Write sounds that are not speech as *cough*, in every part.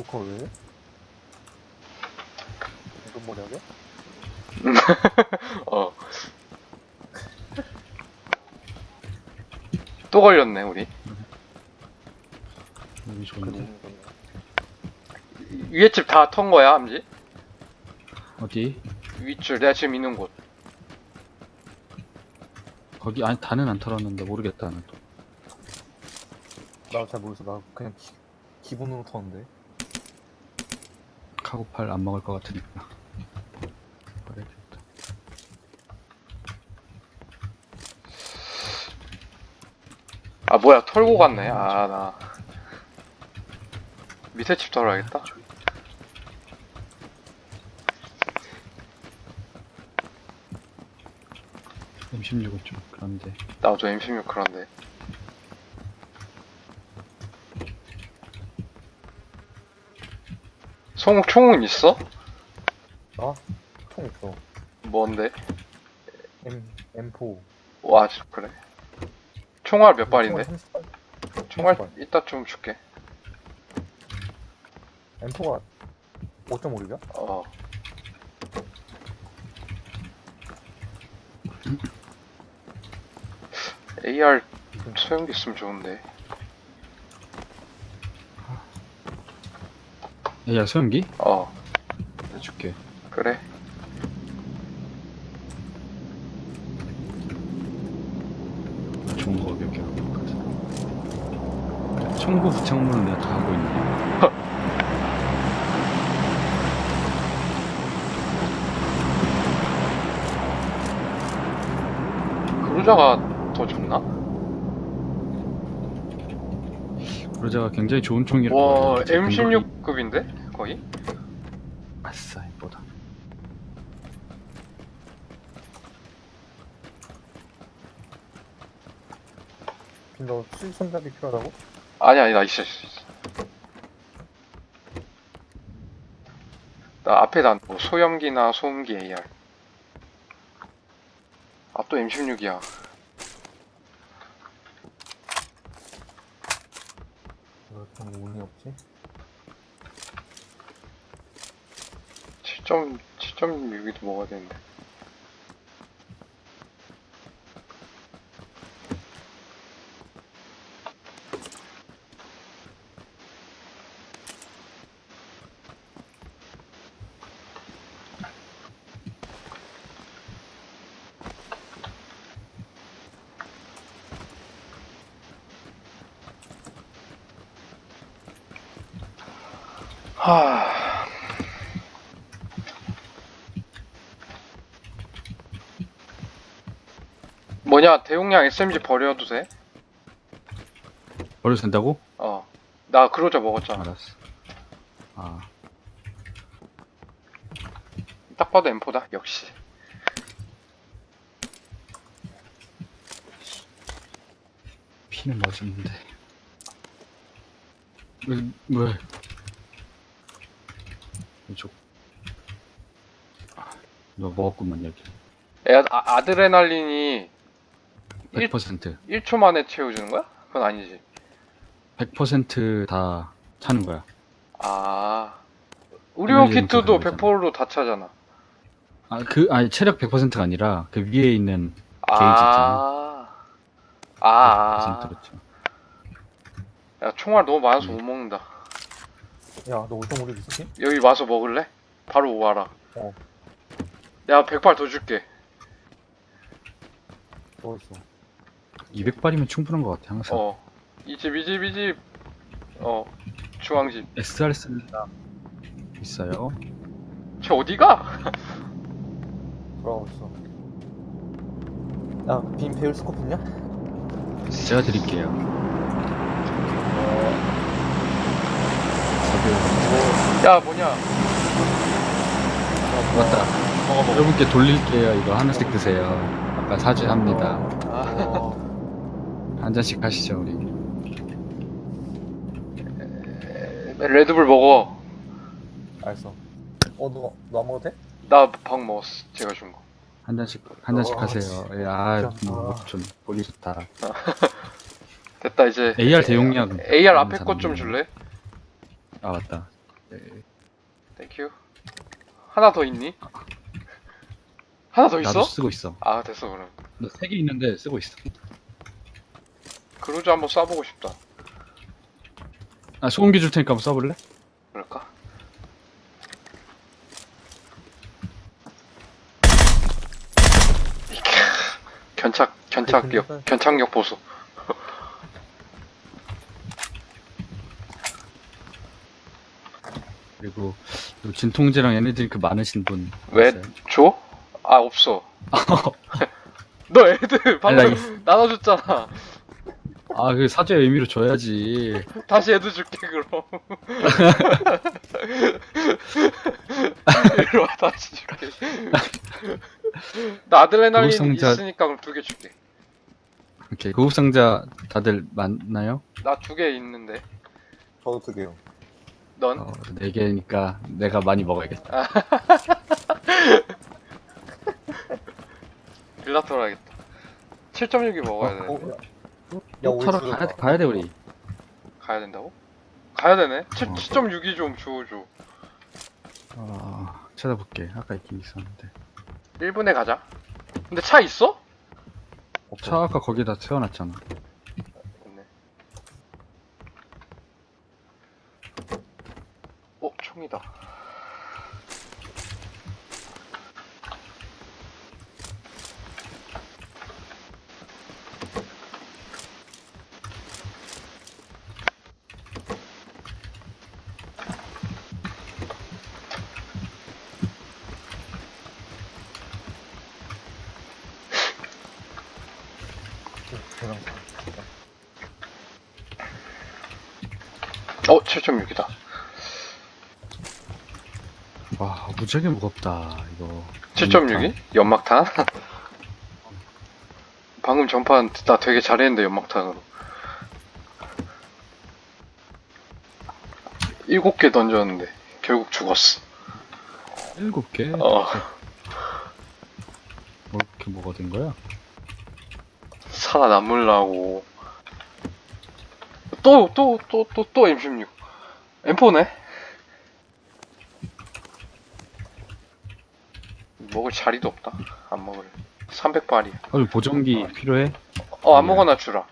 녹화 왜 해? 이건 뭐냐고? 어. 또 걸렸네, 우리. 여기 좋은데. 위에 집 다 턴 거야, 함지? 어디? 윗줄, 내가 지금 있는 곳. 거기 아니 다는 안 털었는데 모르겠다 나도 나잘 모르겠어. 나 그냥 기, 기본으로 터는데. 카고팔 안 먹을 것 같으니까 버려야겠다 아, 뭐야, 털고 갔네. 아, 나. 밑에 집 털어야겠다. M16은 좀 그런데 나도 M16 그런데. 송, 총은 있어? 나? 총 있어. 뭔데? M, M4. 와, 그래. 총알 몇 발인데? 총알 30발. 총알 30발. 이따 좀 줄게. M4가 5.5리가? 어. AR 소형기 있으면 좋은데. AR 소형기? 어, 해줄게 그래. 좋은 거 몇 개 갖고 있거든 청구 부착물은 내가 다 하고 있네 *laughs* 그루자가 더 좋나? 그러자가 굉장히 좋은 총이라고 와, 알고 있지. 근거리- M16급인데? 거의? 아싸 이보다 너 손잡이 필요하다고? 아니, 아니, 나 있어, 있어. 있어. 나 앞에다 뭐 소염기나 소음기 AR. 아, 또 M16이야. 왜 그런 거 운이 없지? 7점, 7.6이도 먹어야 되는데. 하. 뭐냐, 대용량 SMG 버려도 돼? 버려도 된다고? 어. 나 그로자 먹었잖아. 알았어 아 딱 봐도 M4다, 역시. 피는 맞았는데 왜, 왜? 이쪽 아, 너 먹었구만 여기 애, 아, 아드레날린이 1, 100% 1 초 만에 채워주는 거야? 그건 아니지. 100%다 차는 거야 아. 의료용 키트도 그거잖아. 100%로 다 차잖아. 아 그 아니 체력 100%가 아니라 그 위에 있는 아. 아. 아. 100%였죠 야, 총알 너무 많아서 음. 못 먹는다. 야, 너 5.5리 있었지? 여기 와서 먹을래? 바로 와라. 어. 내가 100발 더 줄게. 너 있어. 200발이면 충분한 것 같아 항상 어. 이 집, 이 집, 이 집. 어. 중앙집. SR 씁니다 있어요 쟤 어디가? 돌아가고 있어. 야, 빔 배율 스코프 있냐? 제가 드릴게요 야, 뭐냐. 맞다 먹어, 먹어. 여러분께 돌릴게요 이거 하나씩 드세요 아까 사죄합니다 아. 어, 한 잔씩 하시죠 우리 레드불 먹어. 알았어. 어, 너, 너안 먹어도 돼? 나밥 먹었어. 제가 준 거. 한 잔씩 한 잔씩 어, 하세요 예, 진짜. 아뭐좀 보기 좋다 *laughs* 됐다, 이제. AR 대용량 AR 앞에 것 좀. 줄래? 아 맞다 네. 땡큐. 하나 더 있니? 하나 더 나도 있어? 쓰고 있어. 아 됐어 그럼. 나 세 개 있는데 쓰고 있어. 그루즈 한번 쏴보고 싶다. 아 소음기 줄 테니까 한번 써볼래? 그럴까? *laughs* 견착 견착력 견착력 보소. *laughs* 그리고 요 진통제랑 에너지 그 많으신 분. 왜 있어요? 줘? 아 없어. *laughs* 너 애들 방금 나눠줬잖아. 아, 그 사죄의 의미로 줘야지. 다시 애들 줄게 그럼. *laughs* 이리 와 다시 줄게. 나 아드레날린 구급상자- 있으니까 그럼 두 개 줄게. 오케이. 고급 상자 다들 많나요? 나 두 개 있는데. 저도 두 개요. 넌? 어, 네 개니까 내가 많이 먹어야겠다. *laughs* 빌라토로 하겠다. 7.6이 먹어야 어, 되는데. 둘다. 가야, 가야 돼 우리. 가야 된다고? 가야 되네. 7, 어. 7.6이 좀 주워줘. 어, 찾아볼게. 아까 있긴 있었는데. 1분에 가자. 근데 차 있어? 차 아까 거기다 세워놨잖아. 있네. 어, 총이다. 그냥 어, 7.6이다. 와, 무지하게 무겁다 이거. 7.6이? 연막탄? *laughs* 방금 전판 나 되게 잘했는데 연막탄으로. 일곱 개 던졌는데 결국 죽었어. 일곱 개. 어. 뭐 이렇게 뭐가 된 거야? 살아남으려고 또 또 또 또 또 M16 M4네 먹을 자리도 없다 안 먹을 300발이야 아, 보정기 필요해? 어 아무거나 주라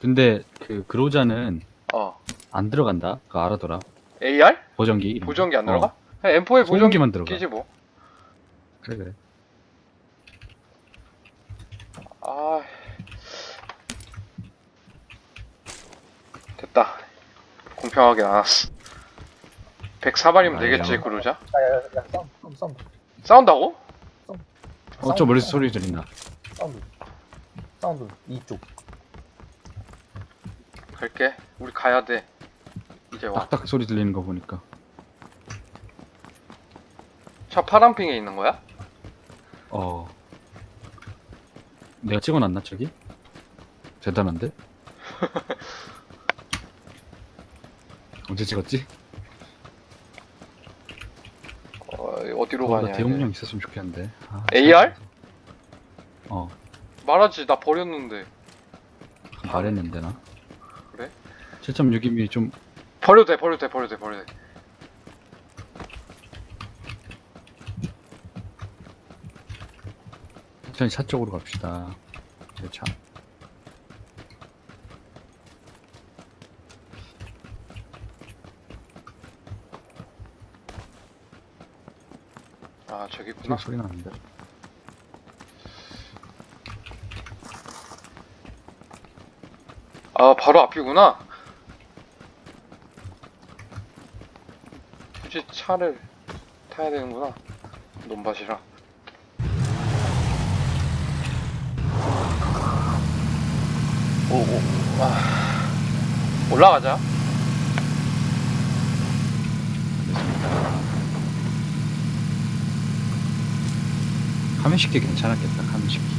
근데 그 그로자는 어 안 들어간다. 그거 알아둬라. AR? 보정기. 이런 거. 보정기 안 어, 들어가? 그냥 M4에 보정기 소음기만 들어가. 끼지 뭐 그래 그래. 아 됐다 공평하게 나눴어 104발이면 아, 되겠지 야. 그러자 야, 야, 야, 사운드, 사운드, 사운드. 싸운다고? 어, 저 멀리서 소리 들린다. 사운드. 사운드, 이쪽. 갈게 우리 가야 돼 이제 와 딱딱 소리 들리는 거 보니까. 차 파란핑에 있는 거야? 어. 내가 찍어놨나 저기? 대단한데? *laughs* 언제 찍었지? 어, 어디로 어, 나 가냐 대용량 이제. 있었으면 좋겠는데. 아, AR? 어, 말하지 나 버렸는데 말했는데 나. 그래? 7.6mm 좀 버려도 돼 버려도 돼 버려도 돼 버려도 돼 천천히 차 쪽으로 갑시다. 내 차. 있구나. 소리 나는데. 아 바로 앞이구나. 굳이 차를 타야 되는구나 논밭이라. 오 오 아 올라가자 식기 괜찮았겠다. 식기.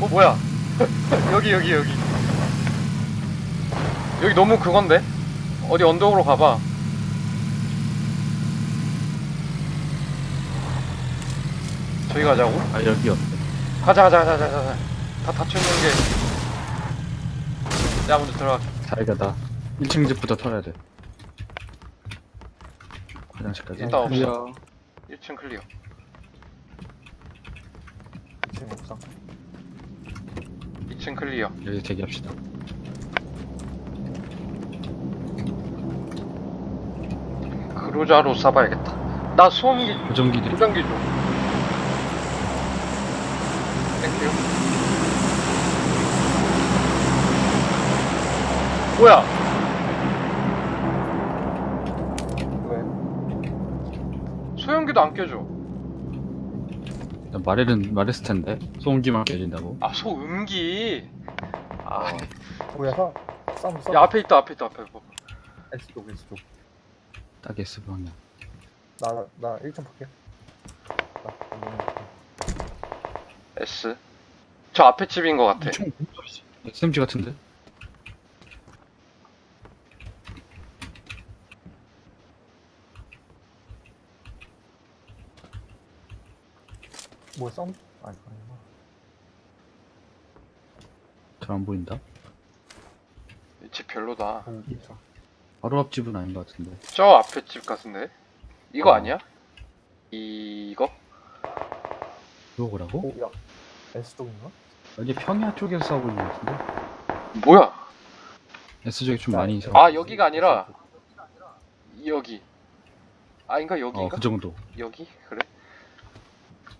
어 뭐야 *laughs* 여기 여기 여기 여기 너무 그건데 어디 언덕으로 가봐 저기 가자고? 아 여기 없어 가자 가자 가자 가자 가자 다 닫혀있는 게 내가 먼저 들어갈게 다리가다 1층 집부터 털어야 돼. 화장실까지? 일단 없어. 클리어. 1층 클리어. 2층 옥상 2층 클리어. 여기 대기합시다. 그로자로 쏴봐야겠다. 나 소음기 보정기들 조정기 좀 땡큐 뭐야? 왜? 소형기도 안 껴줘 말에는 말했을 텐데. 소음기만 깨진다고? 아 소음기. 아, 뭐야 사 싸움 싸움. 야 앞에 있다 앞에 있다 앞에. 봐 S쪽 S쪽 딱 S 방향 나나 1점 볼게 나 S? 저 앞에 집인 것 같아. 총 SMG 같은데? 뭐야 싸움? 아니 아니구나 잘 안 보인다 이집 별로다 오, 있어. 바로 앞집은 아닌 것 같은데 저 앞에 집 같은데 이거 어. 아니야? 이거? 그거라고? 오, 야 S쪽인가? 여기 평야 쪽에서 싸우고 있는 것 같은데? 뭐야 S 쪽에 좀 많이 싸우 아 여기가 아니라 여기 아닌가 여기인가? 어그 정도 여기? 그래?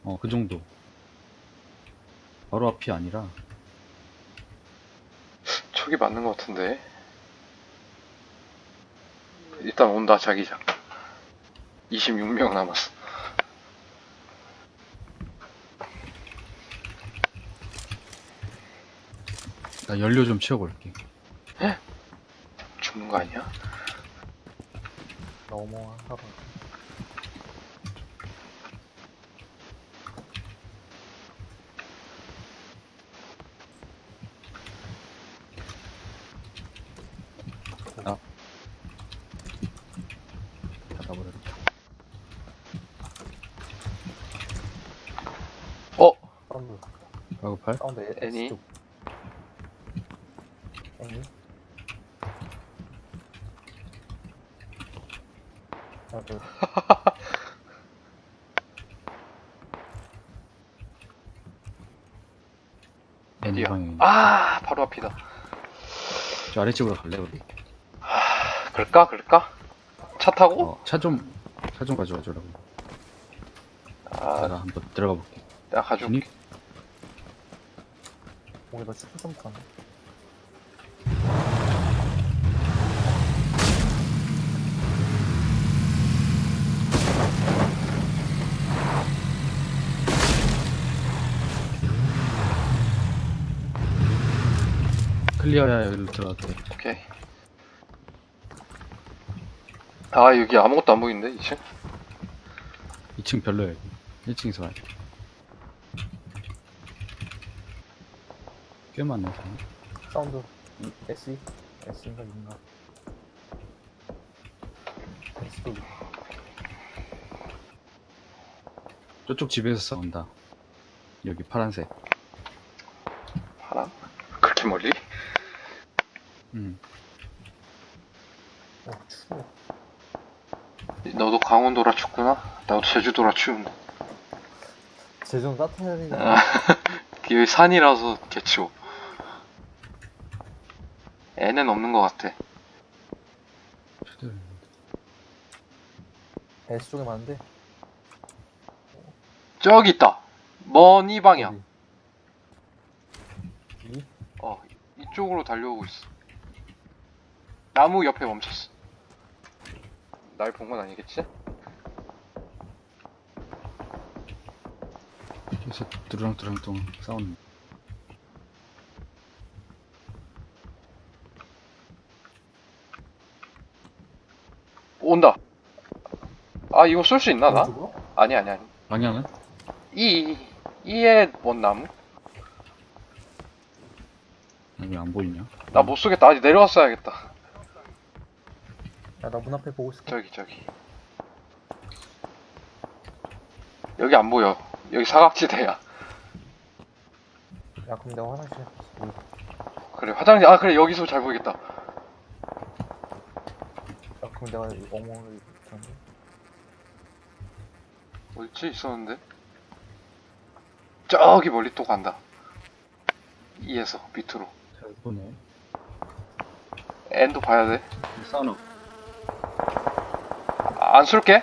어 그 정도. 바로 앞이 아니라. 저기 맞는 것 같은데. 일단 온다 자기장. 26명 남았어. 나 연료 좀 채워볼게. 죽는 거 아니야? 넘어와 하봐 닫아버렸다 어? 사운드 가구팔? 사운드 애니? 애니 N 어디야? 방향 아 바로 앞이다 저 아래쪽으로 갈래 우리? 그럴까? 그럴까? 차 타고? 어, 차좀 차 좀 가져와 주라고 아 내가 한번 들어가 볼게 내가 가져올게 거기다 축구 좀 가네 클리어야 여기로 들어갈게 오케이 아 여기 아무것도 안 보이는데 2층? 2층 별로야 여기 1층에서 가야 돼. 꽤 많네 사운드. 이- S S인가 E인가 S쪽 저쪽 집에서 싸운다. 여기 파란색. 파랑? 그렇게 멀리? 음. 어 추워. 너도 강원도라 춥구나? 나도 제주도라 추운데. 제주는 따뜻해야 돼 아, *laughs* 여기 산이라서 개추워 애는 없는 것 같아 쟤들 S쪽에 많은데 저기 있다 먼이 방향 어디? 이? 어 이쪽으로 달려오고 있어 나무 옆에 멈췄어 날 본 건 아니겠지? 여기서 두루랑두루랑 싸우는 온다 아 이거 쏠 수 있나 나? 오른쪽으로? 아니 아니 아니 방향은? 이 이에 먼 나무? 여기 안 보이냐? 나 못 쏘겠다 아직 내려왔어야겠다 야나 문 앞에 보고 있을게 저기 저기 여기 안 보여 여기 사각지대야. 야 그럼 내가 화장실 음, 그래 화장실 아 그래 여기서 잘 보이겠다. 야 그럼 내가 이 어머를 붙였는데 어딨지 있었는데? 저기 멀리 또 간다. 이에서 밑으로. 잘 보네. 엔도 봐야 돼. 아, 안 쏠게.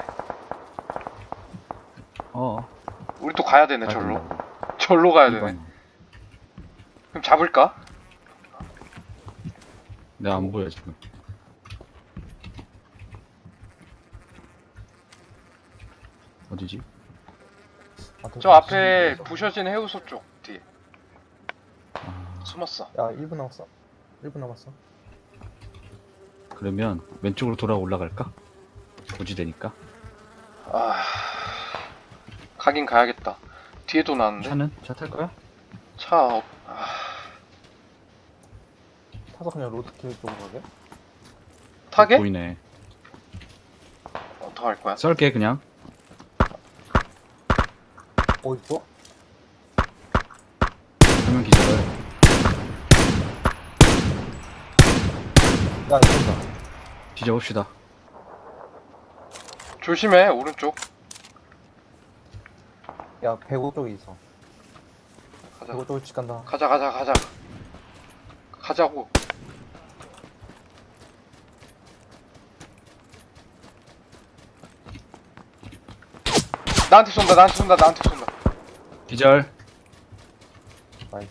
어. 우리 또 가야 되네 절로. 된다고. 절로 가야 되네. 그럼 잡을까? 내가 안 보여 지금. 어디지? 아, 더- 저 앞에 더- 부셔진 해우소 쪽 뒤에 아, 숨었어. 야 1분 남았어 1분 남았어 그러면 왼쪽으로 돌아 올라갈까? 고지되니까. 아 가긴 가야겠다. 뒤에도 나왔는데 차는 차 탈 거야? 차 없. 아, 타서 그냥 로드킬 쪽으로 가게? 타게? 보이네. 어떡할 거야? 썰게 그냥. 있어? 화면 기절을. 야 이거다 뒤져봅시다. 조심해 오른쪽. 야 배구 쪽에 있어 가자. 배구 쪽으로 집 간다 가자 가자 가자. 가자고. 나한테 쏜다 나한테 쏜다 나한테 쏜다. 기절. 나이스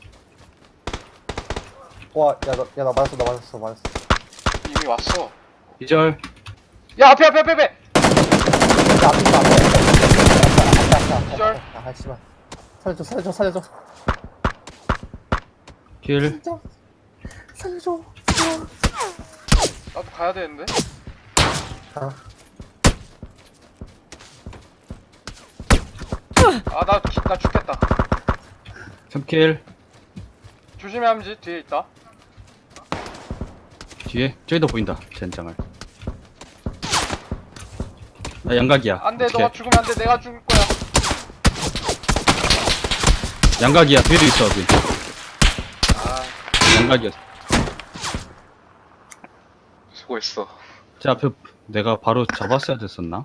와야 나 야 나 맞았어 나 맞았어 맞았어 이미 왔어. 기절. 야 앞에 앞에 앞에 앞에. 야 앞에 있어 앞에 앞에 앞에 앞에 기절. 아 씨발 살려줘 살려줘 살려줘 킬. 진짜 살려줘 나도 가야 되는데. 아 아나 나 죽겠다. 3킬. 조심해 함지 뒤에 있다. 뒤에 저기도 보인다. 젠장을. 아 양각이야. 안 돼 어떡해. 너가 죽으면 안 돼 내가 죽을 거야. 양각이야. 뒤에도 있어 여기. 아 양각이야. 수고했어. 제 앞에 내가 바로 잡았어야 됐었나?